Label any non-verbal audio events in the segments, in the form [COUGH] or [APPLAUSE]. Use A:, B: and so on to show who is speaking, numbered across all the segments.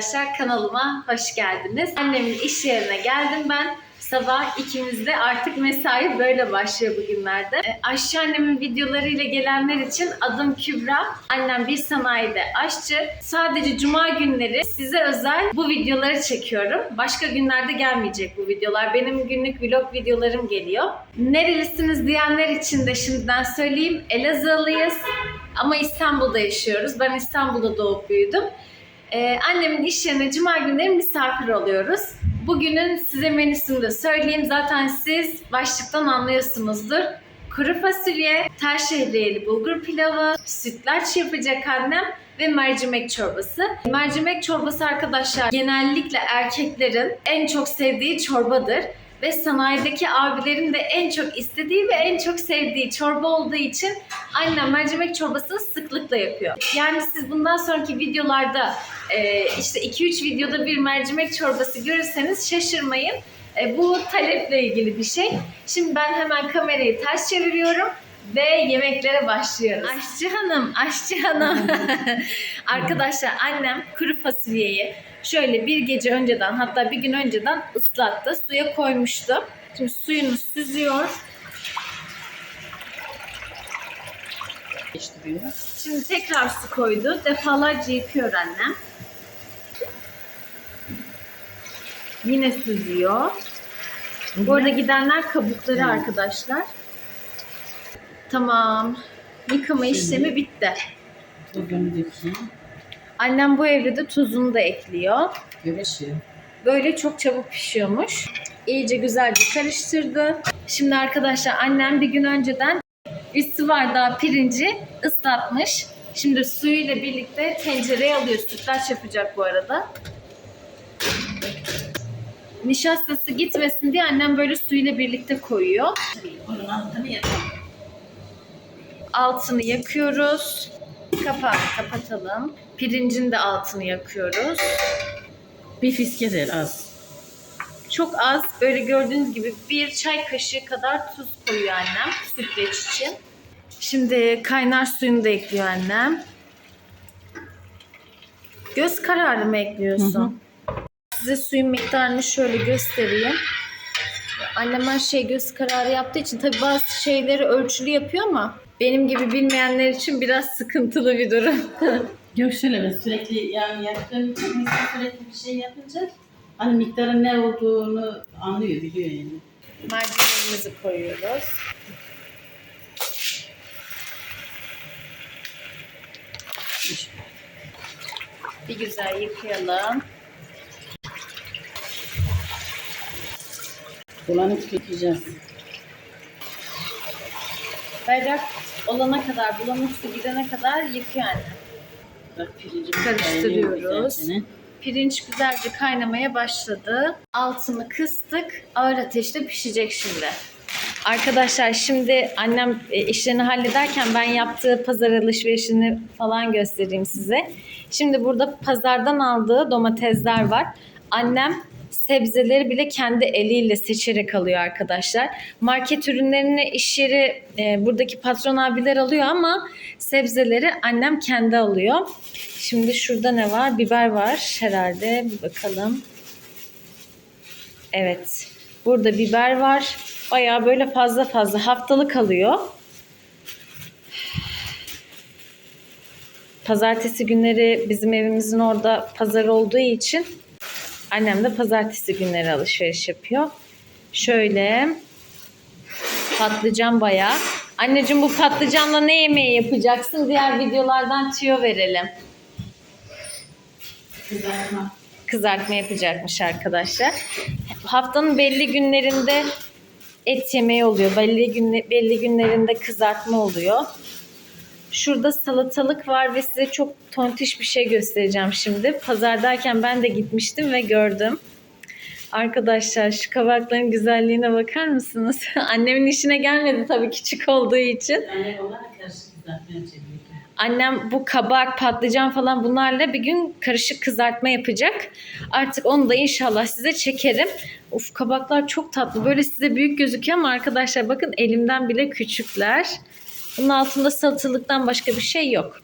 A: arkadaşlar. Kanalıma hoş geldiniz. Annemin iş yerine geldim ben. Sabah ikimizde artık mesai böyle başlıyor bugünlerde. E, Aşçı annemin videolarıyla gelenler için adım Kübra. Annem bir sanayide aşçı. Sadece cuma günleri size özel bu videoları çekiyorum. Başka günlerde gelmeyecek bu videolar. Benim günlük vlog videolarım geliyor. Nerelisiniz diyenler için de şimdiden söyleyeyim. Elazığlıyız ama İstanbul'da yaşıyoruz. Ben İstanbul'da doğup büyüdüm. Ee, annemin iş yerine cuma günleri misafir oluyoruz. Bugünün size menüsünü de söyleyeyim. Zaten siz başlıktan anlıyorsunuzdur. Kuru fasulye, tel şehriyeli bulgur pilavı, sütlaç yapacak annem ve mercimek çorbası. Mercimek çorbası arkadaşlar genellikle erkeklerin en çok sevdiği çorbadır. Ve sanayideki abilerin de en çok istediği ve en çok sevdiği çorba olduğu için annem mercimek çorbasını sıklıkla yapıyor. Yani siz bundan sonraki videolarda e, işte 2-3 videoda bir mercimek çorbası görürseniz şaşırmayın. E, bu taleple ilgili bir şey. Şimdi ben hemen kamerayı ters çeviriyorum ve yemeklere başlıyoruz. Aşçı hanım, aşçı hanım. [LAUGHS] [LAUGHS] Arkadaşlar annem kuru fasulyeyi şöyle bir gece önceden hatta bir gün önceden ıslattı. Suya koymuştu. Şimdi suyunu süzüyor. Şimdi tekrar su koydu. Defalarca yıkıyor annem. Yine süzüyor. Bu arada gidenler kabukları arkadaşlar. Tamam. Yıkama işlemi bitti.
B: Dökeyim.
A: Annem bu evde de tuzunu da ekliyor.
B: Göreşiyor.
A: Böyle çok çabuk pişiyormuş. İyice güzelce karıştırdı. Şimdi arkadaşlar annem bir gün önceden bir su bardağı pirinci ıslatmış. Şimdi suyuyla birlikte tencereye alıyor. Sütlaç yapacak bu arada. Nişastası gitmesin diye annem böyle suyla birlikte koyuyor.
B: Onun altını yapalım.
A: Altını yakıyoruz. Kapağı kapatalım. Pirincin de altını yakıyoruz.
B: Bir fiske der az.
A: Çok az böyle gördüğünüz gibi bir çay kaşığı kadar tuz koyuyor annem sütlaç için. Şimdi kaynar suyunu da ekliyor annem. Göz kararı mı ekliyorsun? Size suyun miktarını şöyle göstereyim. Annem her şey göz kararı yaptığı için tabii bazı şeyleri ölçülü yapıyor ama benim gibi bilmeyenler için biraz sıkıntılı bir durum. [LAUGHS]
B: Ben sürekli yani yaptığım için insan sürekli bir şey yapınca hani miktarın ne olduğunu anlıyor, biliyor yani.
A: Mercimeğimizi koyuyoruz. Bir güzel yıkayalım.
B: Bulanık dökeceğiz.
A: Berrak olana kadar, bulanık su gidene kadar yıkıyor anne.
B: Bak pirincimiz
A: Karıştırıyoruz. Pirinç güzelce kaynamaya başladı. Altını kıstık. Ağır ateşte pişecek şimdi. Arkadaşlar şimdi annem e, işlerini hallederken ben yaptığı pazar alışverişini falan göstereyim size. Şimdi burada pazardan aldığı domatesler var. Annem sebzeleri bile kendi eliyle seçerek alıyor arkadaşlar. Market ürünlerini iş yeri e, buradaki patron abiler alıyor ama sebzeleri annem kendi alıyor. Şimdi şurada ne var? Biber var herhalde. Bir bakalım. Evet. Burada biber var. Bayağı böyle fazla fazla haftalık alıyor. Pazartesi günleri bizim evimizin orada pazar olduğu için annem de pazartesi günleri alışveriş yapıyor. Şöyle patlıcan bayağı. Anneciğim bu patlıcanla ne yemeği yapacaksın? Diğer videolardan tüyo verelim.
B: Kızartma.
A: Kızartma yapacakmış arkadaşlar. Haftanın belli günlerinde et yemeği oluyor. Belli, günle, belli günlerinde kızartma oluyor. Şurada salatalık var ve size çok tontiş bir şey göstereceğim şimdi. Pazardayken ben de gitmiştim ve gördüm. Arkadaşlar şu kabakların güzelliğine bakar mısınız? [LAUGHS] Annemin işine gelmedi tabii küçük olduğu için. Annem bu kabak, patlıcan falan bunlarla bir gün karışık kızartma yapacak. Artık onu da inşallah size çekerim. Uf kabaklar çok tatlı. Böyle size büyük gözüküyor ama arkadaşlar bakın elimden bile küçükler. Bunun altında salatalıktan başka bir şey yok.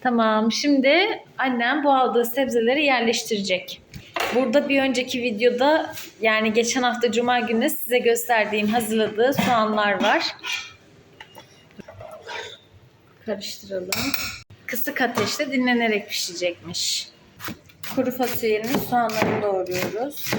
A: Tamam. Şimdi annem bu aldığı sebzeleri yerleştirecek. Burada bir önceki videoda yani geçen hafta cuma günü size gösterdiğim hazırladığı soğanlar var. Karıştıralım. Kısık ateşte dinlenerek pişecekmiş. Kuru fasulyenin soğanlarını doğruyoruz.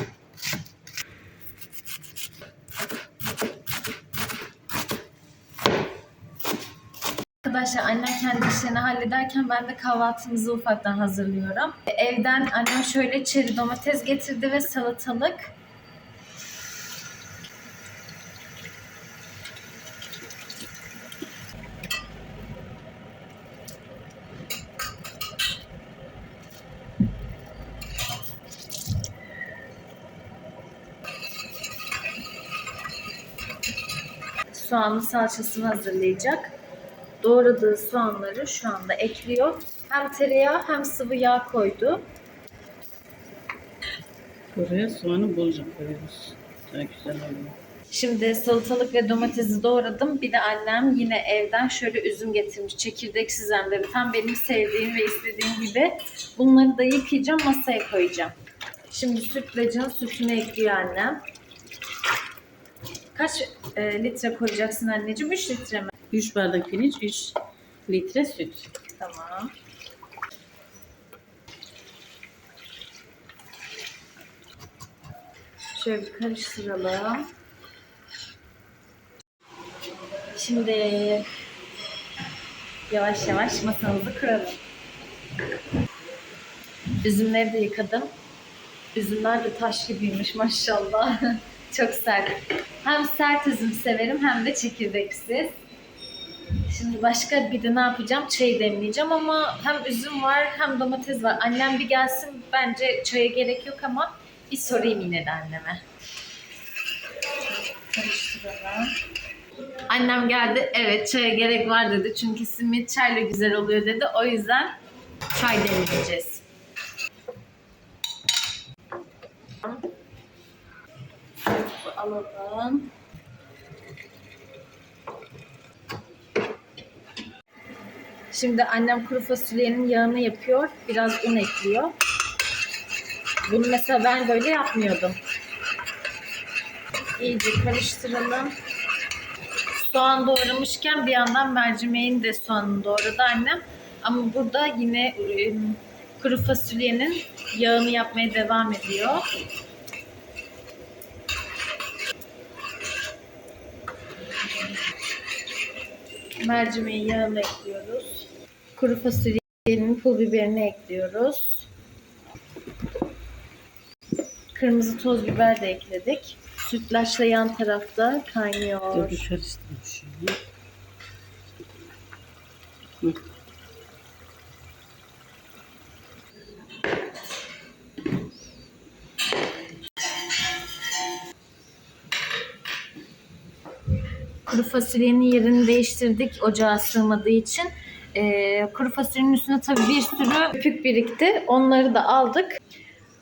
A: Arkadaşlar annem kendi işlerini hallederken ben de kahvaltımızı ufaktan hazırlıyorum. Evden annem şöyle çeri domates getirdi ve salatalık. Soğanlı salçasını hazırlayacak. Doğradığı soğanları şu anda ekliyor. Hem tereyağı hem sıvı yağ koydu.
B: Buraya soğanı bolca koyuyoruz. Daha güzel oluyor.
A: Şimdi salatalık ve domatesi doğradım. Bir de annem yine evden şöyle üzüm getirmiş. Çekirdeksiz hem de tam benim sevdiğim ve istediğim gibi. Bunları da yıkayacağım, masaya koyacağım. Şimdi sütlacın sütünü ekliyor annem. Kaç e, litre koyacaksın anneciğim? 3 litre mi?
B: 3 bardak pirinç, 3 litre süt.
A: Tamam. Şöyle bir karıştıralım. Şimdi yavaş yavaş masamızı kuralım. Üzümleri de yıkadım. Üzümler de taş gibiymiş maşallah. [LAUGHS] Çok sert. Hem sert üzüm severim hem de çekirdeksiz. Şimdi başka bir de ne yapacağım? Çayı demleyeceğim ama hem üzüm var hem domates var. Annem bir gelsin bence çaya gerek yok ama bir sorayım yine de anneme. Annem geldi. Evet çaya gerek var dedi. Çünkü simit çayla güzel oluyor dedi. O yüzden çay demleyeceğiz. Alalım. Şimdi annem kuru fasulyenin yağını yapıyor. Biraz un ekliyor. Bunu mesela ben böyle yapmıyordum. İyice karıştıralım. Soğan doğramışken bir yandan mercimeğin de soğanını doğradı annem. Ama burada yine e, kuru fasulyenin yağını yapmaya devam ediyor. Mercimeğin yağını ekliyoruz. Kuru fasulyenin pul biberini ekliyoruz. Kırmızı toz biber de ekledik. Sütlaç da yan tarafta
B: Dur
A: kaynıyor.
B: bir karıştırayım şöyle. Hı.
A: Kuru fasulyenin yerini değiştirdik ocağa sığmadığı için. Ee, kuru fasulyenin üstüne tabii bir sürü köpük birikti. Onları da aldık.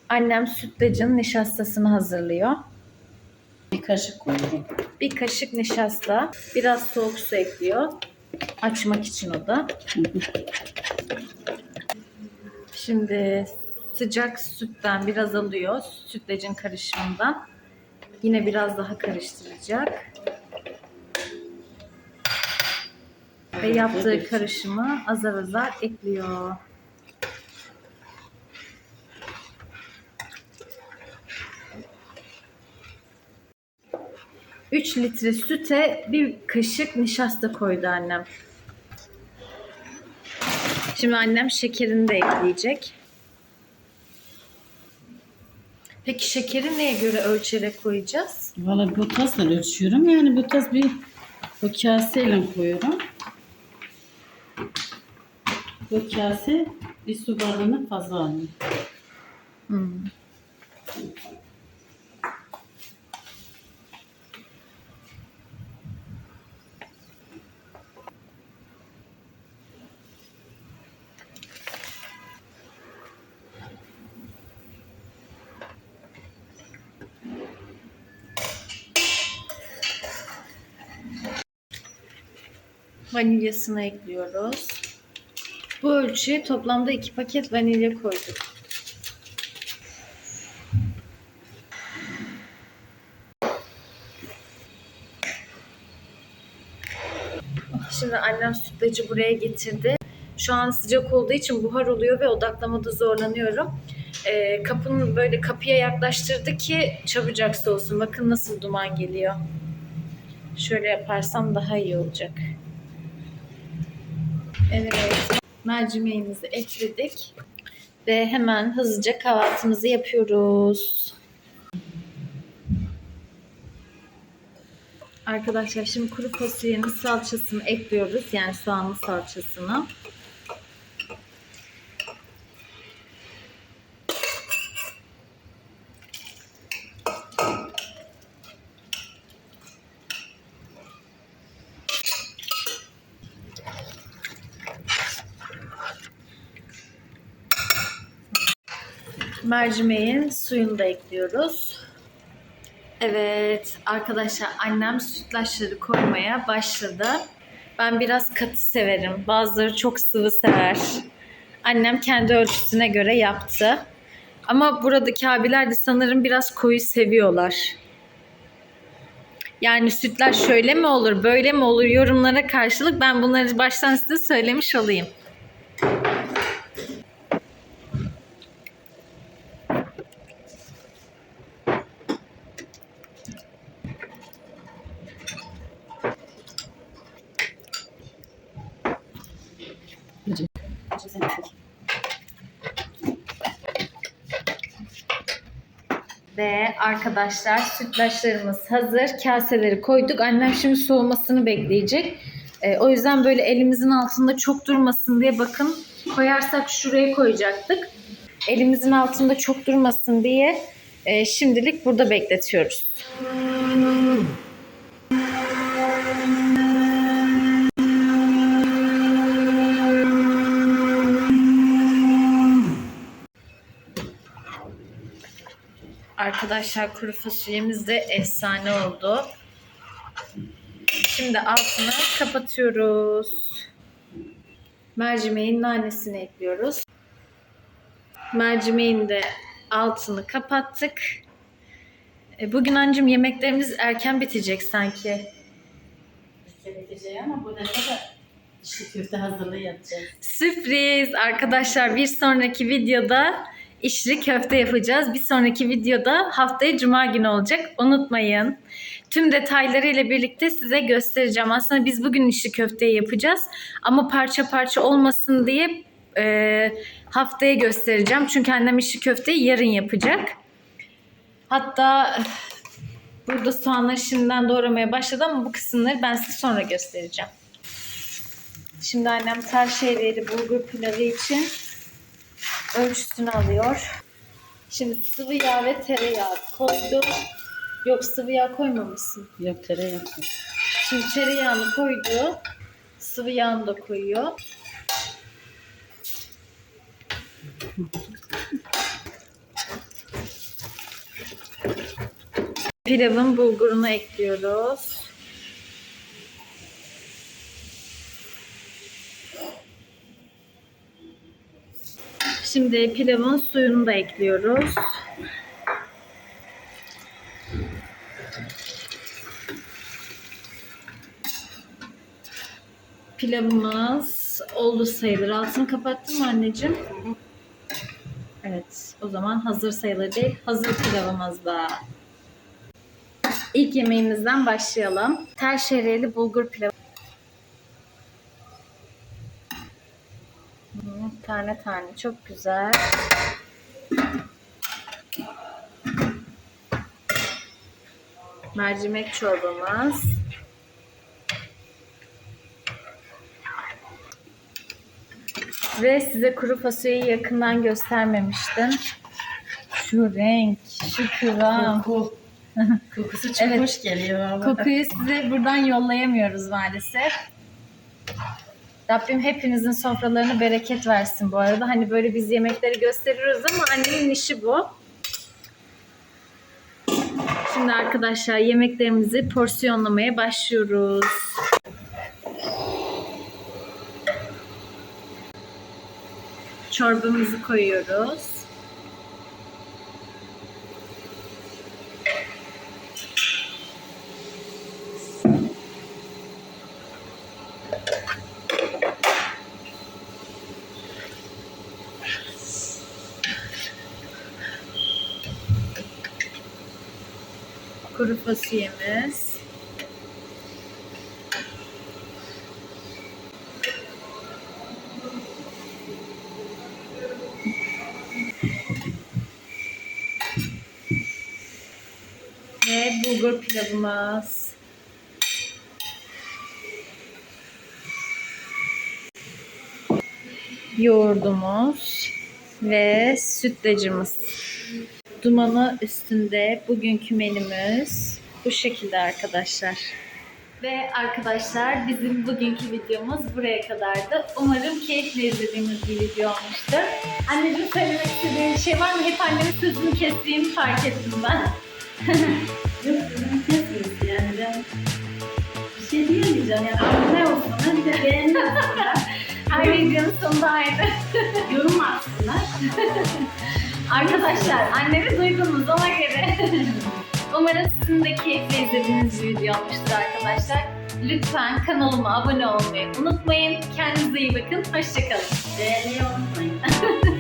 A: Annem sütlacın nişastasını hazırlıyor.
B: Bir kaşık koyuyorum.
A: Bir kaşık nişasta, biraz soğuk su ekliyor. Açmak için o da. Şimdi sıcak sütten biraz alıyor. Sütlacın karışımından. Yine biraz daha karıştıracak. Ve yaptığı karışımı azar azar ekliyor. Üç litre süte bir kaşık nişasta koydu annem. Şimdi annem şekerini de ekleyecek. Peki şekeri neye göre ölçerek koyacağız?
B: Valla bu tasla ölçüyorum. Yani bu tas bir bu kaseyle koyuyorum. Bu kase bir su bardağını fazla alıyor.
A: Hmm. Vanilyasını ekliyoruz. Bu ölçüye toplamda iki paket vanilya koyduk. Şimdi annem sütlacı buraya getirdi. Şu an sıcak olduğu için buhar oluyor ve odaklamada zorlanıyorum. Ee, kapının böyle kapıya yaklaştırdı ki çabucak soğusun. Bakın nasıl duman geliyor. Şöyle yaparsam daha iyi olacak. Evet. Mercimeğimizi ekledik. Ve hemen hızlıca kahvaltımızı yapıyoruz. Arkadaşlar şimdi kuru fasulyenin salçasını ekliyoruz. Yani soğanlı salçasını. Mercimeğin suyunu da ekliyoruz. Evet arkadaşlar annem sütlaçları koymaya başladı. Ben biraz katı severim. Bazıları çok sıvı sever. Annem kendi ölçüsüne göre yaptı. Ama buradaki abiler de sanırım biraz koyu seviyorlar. Yani sütlaç şöyle mi olur, böyle mi olur yorumlara karşılık ben bunları baştan size söylemiş olayım. Ve arkadaşlar sütlaçlarımız hazır. Kaseleri koyduk. Annem şimdi soğumasını bekleyecek. Ee, o yüzden böyle elimizin altında çok durmasın diye bakın koyarsak şuraya koyacaktık. Elimizin altında çok durmasın diye e, şimdilik burada bekletiyoruz. Arkadaşlar kuru fasulyemiz de efsane oldu. Şimdi altını kapatıyoruz. Mercimeğin nanesini ekliyoruz. Mercimeğin de altını kapattık. E, Bugün ancım yemeklerimiz erken bitecek sanki.
B: Gerekeceği ama bu da içli köfte hazırlığı yapacağız.
A: Sürpriz arkadaşlar bir sonraki videoda içli köfte yapacağız. Bir sonraki videoda haftaya cuma günü olacak. Unutmayın. Tüm detaylarıyla birlikte size göstereceğim. Aslında biz bugün içli köfteyi yapacağız. Ama parça parça olmasın diye e, haftaya göstereceğim. Çünkü annem içli köfteyi yarın yapacak. Hatta burada soğanları şimdiden doğramaya başladı ama bu kısımları ben size sonra göstereceğim. Şimdi annem tel şeyleri bulgur pilavı için ölçüsünü alıyor. Şimdi sıvı yağ ve tereyağı koydum. Yok sıvı yağ koymamışsın.
B: Yok tereyağı.
A: Şimdi tereyağını koydu. Sıvı yağını da koyuyor. Pilavın bulgurunu ekliyoruz. Şimdi pilavın suyunu da ekliyoruz. Pilavımız oldu sayılır. Altını kapattın mı anneciğim? Evet. O zaman hazır sayılır değil. Hazır pilavımız da. İlk yemeğimizden başlayalım. Tel şeriyeli bulgur pilavı. Hmm, Tane tane çok güzel. Mercimek çorbamız. Ve size kuru fasulyeyi yakından göstermemiştim. Şu renk, şu kıvam.
B: Koku. [LAUGHS] Kokusu çok
A: Evet.
B: geliyor. valla.
A: Kokuyu size buradan yollayamıyoruz maalesef. Rabbim hepinizin sofralarını bereket versin bu arada. Hani böyle biz yemekleri gösteriyoruz ama annemin işi bu. Şimdi arkadaşlar yemeklerimizi porsiyonlamaya başlıyoruz. çorbamızı koyuyoruz. Kuru fasulyemiz. Ve bulgur pilavımız. Yoğurdumuz ve sütlacımız. Dumanı üstünde bugünkü menümüz bu şekilde arkadaşlar. Ve arkadaşlar bizim bugünkü videomuz buraya kadardı. Umarım keyifle izlediğimiz bir video olmuştur. Anneciğim söylemek istediğin bir şey var mı? Hep annemin sözünü kestiğimi fark ettim ben. [LAUGHS]
B: Yok, bunu kesmiyoruz yani ben bir şey diyemeyeceğim yani abone olsunlar bir de beğenmesinler. [LAUGHS]
A: Her videonun sonunda aynı.
B: Yorum atsınlar. [LAUGHS]
A: Arkadaşlar annemi duydunuz ona göre. [LAUGHS] Umarım sizin de keyifle izlediğiniz bir video olmuştur arkadaşlar. Lütfen kanalıma abone olmayı unutmayın. Kendinize iyi bakın. Hoşçakalın.
B: Beğenmeyi unutmayın. [LAUGHS]